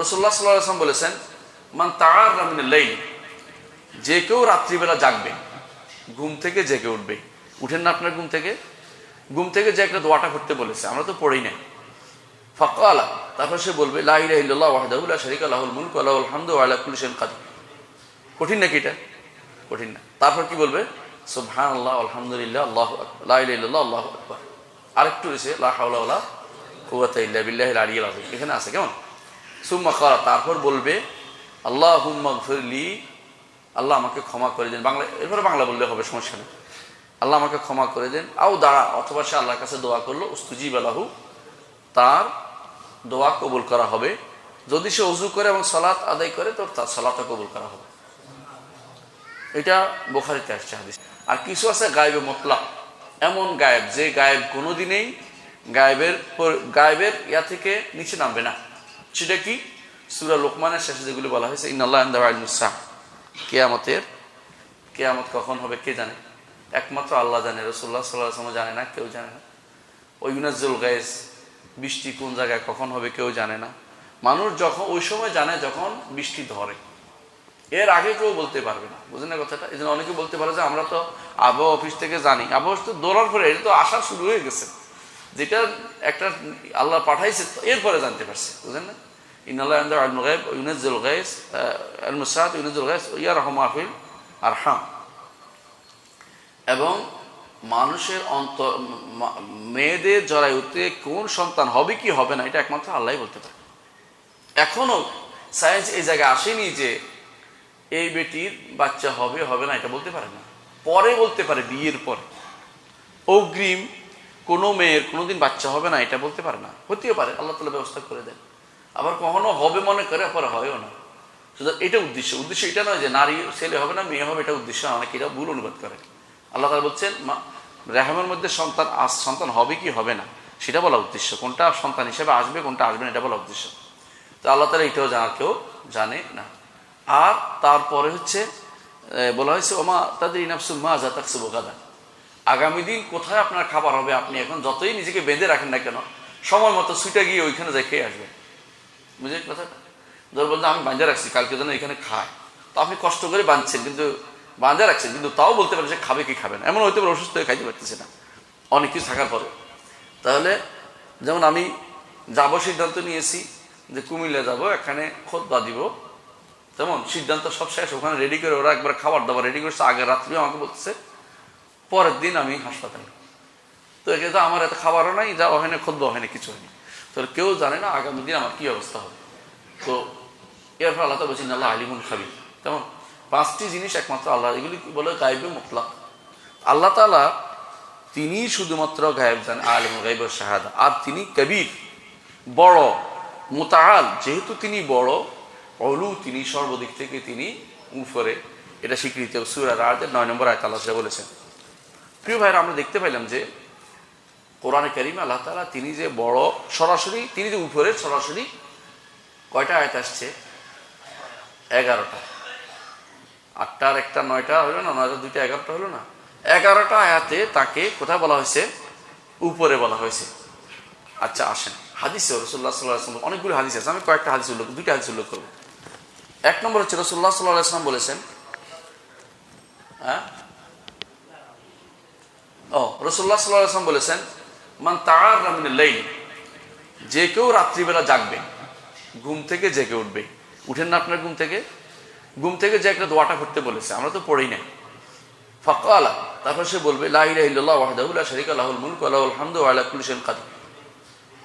রসুল্লাহ সাল্লাহ আসলাম বলেছেন, মান তার রামিনাল্লাইল যে কেউ রাত্রিবেলা জাগবে, ঘুম থেকে জেগে উঠবে। উঠেন না আপনার ঘুম থেকে? ঘুম থেকে যে একটা দোয়াটা করতে বলেছে, আমরা তো পড়ি না ফাঁকা তারপর সে বলবে কঠিন নাকি এটা? কঠিন না। তারপর কি বলবে? সুবহান আল্লাহ আলহামদুলিল্লাহ আরেকটু রয়েছে ইল্লা এখানে আছে, কেমন? সুম্মা করা তারপর বলবে আল্লাহ হুম্মাগফিরলি আল্লাহ আমাকে ক্ষমা করে দেন। বাংলা, এরপরে বাংলা বললে হবে, সমস্যা নেই। আল্লাহ আমাকে ক্ষমা করে দেন। আও দাঁড়া, অথবা সে আল্লাহর কাছে দোয়া করল, উস্তুজিব আলাহু, তার দোয়া কবুল করা হবে। যদি সে অজু করে এবং সালাত আদায় করে, তো তার সালাতও কবুল করা হবে। এটা বোখারিতে আসছে হাদিস। আর কিছু আছে গায়েবে মতলা এমন গায়েব, যে গায়েব কোনোদিনেই গায়েবের পর- গায়েবের ইয়া থেকে নিচে নামবে না। সেটা কি? সুরা লোকমানের শেষে যেগুলি বলা হয়েছে ইনাল্লাহ আলমুসাহ কেয়ামতের, কেয়ামত কখন হবে কে জানে? একমাত্র আল্লাহ জানে রসুল্লাহ সাল্লাহ জানে না, কেউ জানে না। ওই ইউনাজুল গায়েস বৃষ্টি কোন জায়গায় কখন হবে কেউ জানে না। মানুষ যখন, ওই সময় জানে যখন বৃষ্টি ধরে। এর আগে কেউ বলতে পারবে না। বুঝলেন না কথাটা? এই জন্য অনেকে বলতে পারে যে আমরা তো আবহাওয়া অফিস থেকে জানি। আবহাওয়া তো দৌড়ার পরে এটা তো আসা শুরু হয়ে গেছে। যেটা একটা আল্লাহ পাঠাইছে, এরপরে জানতে পারছে বুঝলেন না? ইনাল্লাহ আলমুল গাইব ইউনাজুল গাইস আলমুসাদ ইউনাজুল গাইস ইয়া রহমাফিল আর হাম এবং মানুষের অন্ত মেয়েদের জরায়ুতে কোন সন্তান হবে কি হবে না, এটা একমাত্র আল্লাহ বলতে পারে। এখনও সায়েন্স এই জায়গায় আসেনি যে এই বেটির বাচ্চা হবে হবে না, এটা বলতে পারে না। পরে বলতে পারে, বিয়ের পরে। অগ্রিম কোনো মেয়ের কোনোদিন বাচ্চা হবে না, এটা বলতে পারে না। হতেও পারে, আল্লাহ তালা ব্যবস্থা করে দেন। আবার কখনো হবে মনে করে, আবার হয়ও না। সুতরাং এটা উদ্দেশ্য। উদ্দেশ্য এটা নয় যে নারী ছেলে হবে না, মেয়ে হবে, এটা উদ্দেশ্য অনেকে এটা ভুল অনুবাদ করে। আল্লাহ তালা বলছেন, মা, রেহামের মধ্যে সন্তান আস, সন্তান হবে কি হবে না, সেটা বলা উদ্দেশ্য। কোনটা সন্তান হিসেবে আসবে, কোনটা আসবে না, এটা বলা উদ্দেশ্য। তো আল্লাহ তালা এটাও জানার কেউ জানে না। আর তারপরে হচ্ছে বলা হয়েছে, ওমা তাদের ইনাফসুল মা যা তাকসু বোকাদা আগামী দিন কোথায় আপনার খাবার হবে আপনি এখন যতই নিজেকে বেঁধে রাখেন না কেন, সময় মতো ছুটে গিয়ে ওইখানে যাই খেয়ে আসবেন বুঝলেন কথাটা? ধর বলতে আমি বাঁধে রাখছি, কালকে যেন এখানে খায়। তো আপনি কষ্ট করে বাঁধছেন, কিন্তু বাঁধে রাখছেন, কিন্তু তাও বলতে পারেন যে খাবে কি খাবে না। এমন পারে অসুস্থ হয়ে খাইতে পারতেছে না। অনেক কিছু থাকার পরে। তাহলে যেমন আমি যাব সিদ্ধান্ত নিয়েছি যে কুমিল্লা যাব, এখানে খোদ্া দিব। তেমন সিদ্ধান্ত সব শেষ, ওখানে রেডি করে ওরা একবার খাবার দাবার রেডি করেছে, আগের রাত্রে আমাকে বলতেছে পরের দিন আমি হাসপাতালে। তো একে তো আমার এত খাবারও নাই, যা হয় না খোদ্া হয় না কিছু হয়নি তো কেউ জানে না আগামী দিন আমার কি অবস্থা হবে। তো এর ফলে আল্লাহ তো বলছেন, আল্লাহ আলিমুল খাবি তেমন পাঁচটি জিনিস একমাত্র আল্লাহ, এগুলি কি বলে গাইবে মোতলাক। আল্লাহ তালা তিনি শুধুমাত্র গায়েব জান, আলিম গাইব শাহাদা। আর তিনি কবির, বড়, মোতাহাল। যেহেতু তিনি বড়, অলু তিনি সর্বদিক থেকে তিনি উপরে। এটা স্বীকৃত, সুরা রাজের নয় নম্বর আয়ত আল্লাহ সাহেব বলেছেন প্রিয় ভাইরা, আমরা দেখতে পাইলাম যে কোরআনে করিম আল্লাহ তালা তিনি যে বড় সরাসরি, তিনি যে উপরে সরাসরি কয়টা আয়াত আসছে? এগারোটা। আটটার একটা, নয়টা হলো না? নয়টা, দুইটা, এগারোটা হলো না? এগারোটা আয়াতে তাকে কোথায় বলা হয়েছে? উপরে বলা হয়েছে। আচ্ছা আসেন। হাদিসে রসুল্লাহ সাল্লাহ অনেকগুলো হাদিস আছে। আমি কয়েকটা হাদিস উল্লেখ দুইটা হাদিস উল্লেখ করব। এক নম্বর হচ্ছে রসুল্লাহ সাল্লাহ আসলাম বলেছেন হ্যাঁ? ও রসুল্লাহ সাল্লাহ বলেছেন, মান তার রামিনাল্লাইল যে কেউ রাত্রিবেলা জাগবে, ঘুম থেকে জেগে উঠবে। উঠেন না আপনার ঘুম থেকে? ঘুম থেকে যে একটা দোয়াটা করতে বলেছে, আমরা তো পড়ি না ফাঁকা আলা তারপর সে বলবে শরিক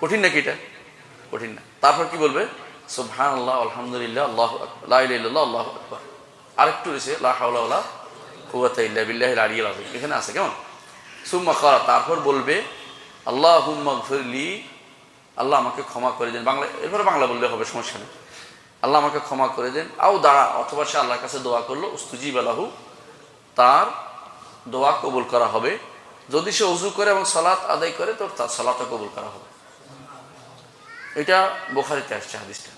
কঠিন নাকি এটা? কঠিন না। তারপর কি বলবে? সুবহান আল্লাহ আলহামদুলিল্লাহ আরেকটু রয়েছে আযীম এখানে আছে, কেমন? সুম্মা করা তারপর বলবে আল্লাহ হুম্মাগফিরলি আল্লাহ আমাকে ক্ষমা করে দেন। বাংলা, এরপরে বাংলা বললে হবে, সমস্যা নেই। আল্লাহ আমাকে ক্ষমা করে দেন। আও দাঁড়া, অথবা সে আল্লাহর কাছে দোয়া করল, উস্তুজিব আলাহু তার দোয়া কবুল করা হবে। যদি সে অজু করে এবং সালাত আদায় করে, তো তার সালাতও কবুল করা হবে। এটা বোখারিতে আসছে হাদিসটা।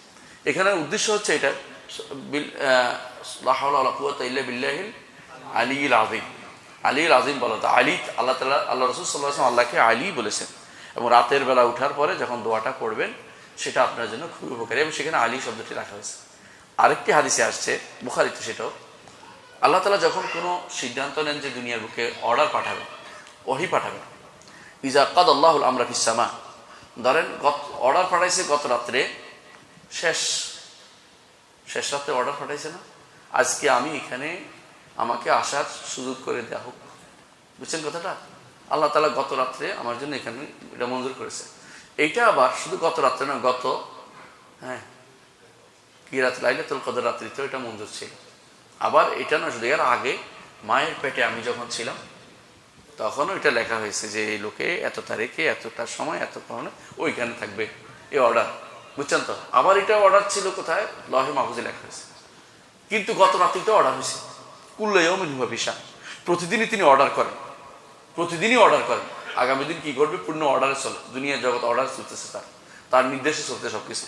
এখানে উদ্দেশ্য হচ্ছে এটা, বিল আলিল আজিম আলীল আজিম বলা তো, আলী, আল্লাহ তালা আল্লাহ রসুল সাল্লাহ আল্লাহকে আলী বলেছেন। এবং রাতের বেলা উঠার পরে যখন দোয়াটা করবেন সেটা আপনার জন্য খুবই উপকারী। এবং সেখানে আলী শব্দটি রাখা হয়েছে। আরেকটি হাদিসে আসছে, বুখারিতে সেটাও। আল্লাহ তালা যখন কোনো সিদ্ধান্ত নেন যে দুনিয়ার বুকে অর্ডার পাঠাবেন, ওহি পাঠাবেন, ইজা কাদ আল্লাহুল আমরা ফিসামা ধরেন গত অর্ডার পাঠাইছে গত রাত্রে, শেষ শেষ রাত্রে অর্ডার পাঠাইছে না? আজকে আমি এখানে আমাকে আসার সুযোগ করে দেওয়া হোক। বুঝছেন কথাটা? আল্লাহ তালা গত রাত্রে আমার জন্য এখানে এটা মঞ্জুর করেছে। এইটা আবার শুধু গত রাত্রে না, গত হ্যাঁ কি রাত্রে লাইলাতুল কদর রাত্রিতে এটা মঞ্জুর ছিল। আবার এটা না, শুধু এর আগে মায়ের পেটে আমি যখন ছিলাম, তখনও এটা লেখা হয়েছে যে এই লোকে এত তারিখে, এতটা সময়, এত কারণে ওইখানে থাকবে এই অর্ডার। বুঝছেন তো? আবার এটা অর্ডার ছিল কোথায়? লহে মাহফুজে লেখা হয়েছে। কিন্তু গত রাত্রিতে অর্ডার হয়েছে। কুল্লয়ও মিনুভা ভিসা প্রতিদিনই তিনি অর্ডার করেন। প্রতিদিনই অর্ডার করেন। আগামী দিন কি করবে পূর্ণ অর্ডারে চলে। দুনিয়া জগৎ অর্ডার চলতেছে তার। তার নির্দেশে চলতে সব কিছু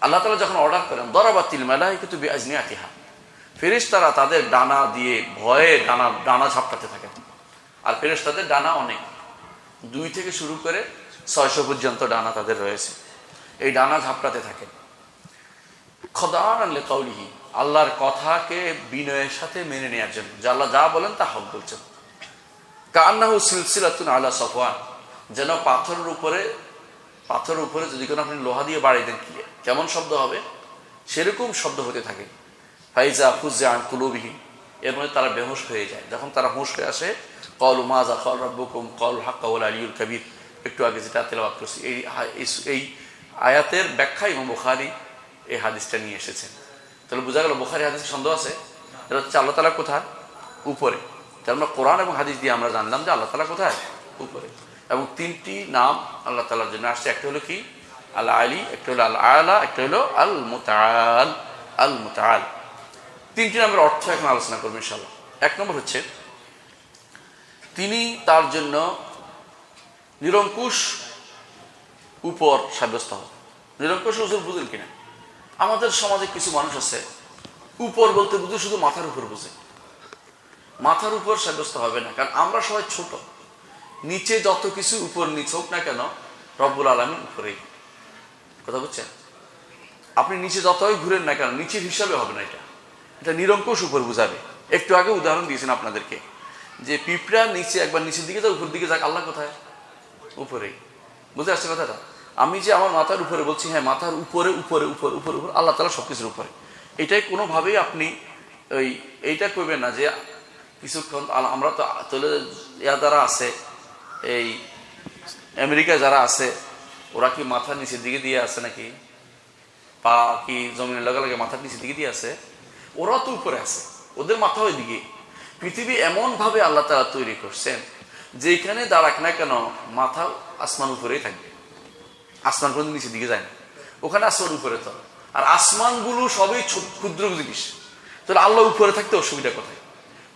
আল্লাহ তালা যখন অর্ডার করেন, দরাবাতিল মেলায় কিন্তু আজমি আতিহা ফেরেশ তারা তাদের ডানা দিয়ে ভয়ে ডানা ডানা ঝাপটাতে থাকেন। আর ফেরেশ তাদের ডানা অনেক। দুই থেকে শুরু করে ছয়শো পর্যন্ত ডানা তাদের রয়েছে। এই ডানা ঝাপটাতে থাকে কৌলিহি আল্লাহর কথাকে বিনয়ের সাথে মেনে নেওয়ার জন্য। যে আল্লাহ যা বলেন তা হক বলছেন। কান্নাহু সিলসিলাতুন আলা সফওয়ান, যেন পাথরের উপরে পাথরের উপরে যদি কোনো আপনি লোহা দিয়ে বাড়িয়ে দেন, কি কেমন শব্দ হবে? সেরকম শব্দ হতে থাকে। ফাইজা ফুজা আন কুলুবিহীন এর মধ্যে তারা বেহুশ হয়ে যায়। যখন তারা হুঁশ হয়ে আসে, কল মাজা কল রব্বুকুম কল হাক্কাউল আলিউল কবির। একটু আগে যেটা তেলাবাদ করছি, এই এই- আয়াতের ব্যাখ্যা এবং বুখারি এই হাদিসটা নিয়ে এসেছেন। তাহলে বোঝা গেল বুখারি হাদিস সন্দেহ আছে। এটা হচ্ছে আল্লাহ তালা কোথায়? উপরে। তাহলে আমরা কোরআন এবং হাদিস দিয়ে আমরা জানলাম যে আল্লাহ তালা কোথায়? উপরে। এবং তিনটি নাম আল্লাহ তালার জন্য আসছে। একটা হলো কি? আল্লাহ আলী একটা হলো আল আলা একটা হলো আল মুতাল আল মুতাল তিনটি নামের অর্থ এখন আলোচনা করব ইনশাল্লাহ এক নম্বর হচ্ছে, তিনি তার জন্য নিরঙ্কুশ উপর সাব্যস্ত হন। নিরঙ্কুশ হুজুর বুঝেন কিনা? আমাদের সমাজে কিছু মানুষ আছে, উপর বলতে বুঝে শুধু মাথার উপর বুঝে। মাথার উপর সাব্যস্ত হবে না, কারণ আমরা সবাই ছোট। নিচে যত কিছু উপর নিচ হোক না কেন, রব্বুল আলমী উপরেই। কথা বুঝছেন? আপনি নিচে যতই ঘুরেন না কেন, নিচের হিসাবে হবে না এটা। এটা নিরঙ্কুশ উপর বুঝাবে। একটু আগে উদাহরণ দিয়েছেন আপনাদেরকে, যে পিঁপড়া নিচে একবার নিচের দিকে যাক, উপর দিকে যাক, আল্লাহ কোথায়? উপরেই। বুঝতে আসছে কথাটা? আমি যে আমার মাথার উপরে বলছি হ্যাঁ মাথার উপরে উপরে উপরে উপরে উপরে, আল্লাহ তালা সব কিছুর উপরে। এটাই কোনোভাবেই আপনি ওই, এইটা করবেন না যে কিছুক্ষণ আমরা তো তোলে ইয়া যারা আছে, এই আমেরিকায় যারা আছে, ওরা কি মাথার নিচের দিকে দিয়ে আছে নাকি? পা কি জমিনের লগে লগে মাথার নিচের দিকে দিয়ে আছে? ওরা তো উপরে আছে, ওদের মাথা ওই দিকে পৃথিবী এমনভাবে আল্লাহ তারা তৈরি করছেন যেখানে দাঁড়াক না কেন, মাথা আসমান উপরেই থাকবে। আসমান পর্যন্ত নিচের দিকে যায় না। ওখানে আসমান উপরে তো। আর আসমানগুলো সবই ক্ষুদ্র জিনিস। তাহলে আল্লাহ উপরে থাকতে অসুবিধা কোথায়?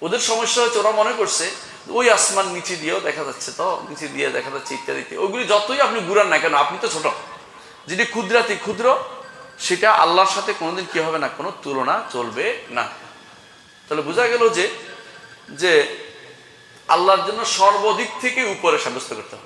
ওদের সমস্যা হচ্ছে ওরা মনে করছে, ওই আসমান নিচে দিয়েও দেখা যাচ্ছে তো, নিচে দিয়ে দেখা যাচ্ছে ইত্যাদি ওইগুলি যতই আপনি ঘুরান না কেন, আপনি তো ছোট। যেটি ক্ষুদ্রাতি ক্ষুদ্র, সেটা আল্লাহর সাথে কোনোদিন কি হবে না, কোনো তুলনা চলবে না। তাহলে বোঝা গেল যে যে আল্লাহর জন্য সর্বদিক থেকে উপরে সাব্যস্ত করতে হবে।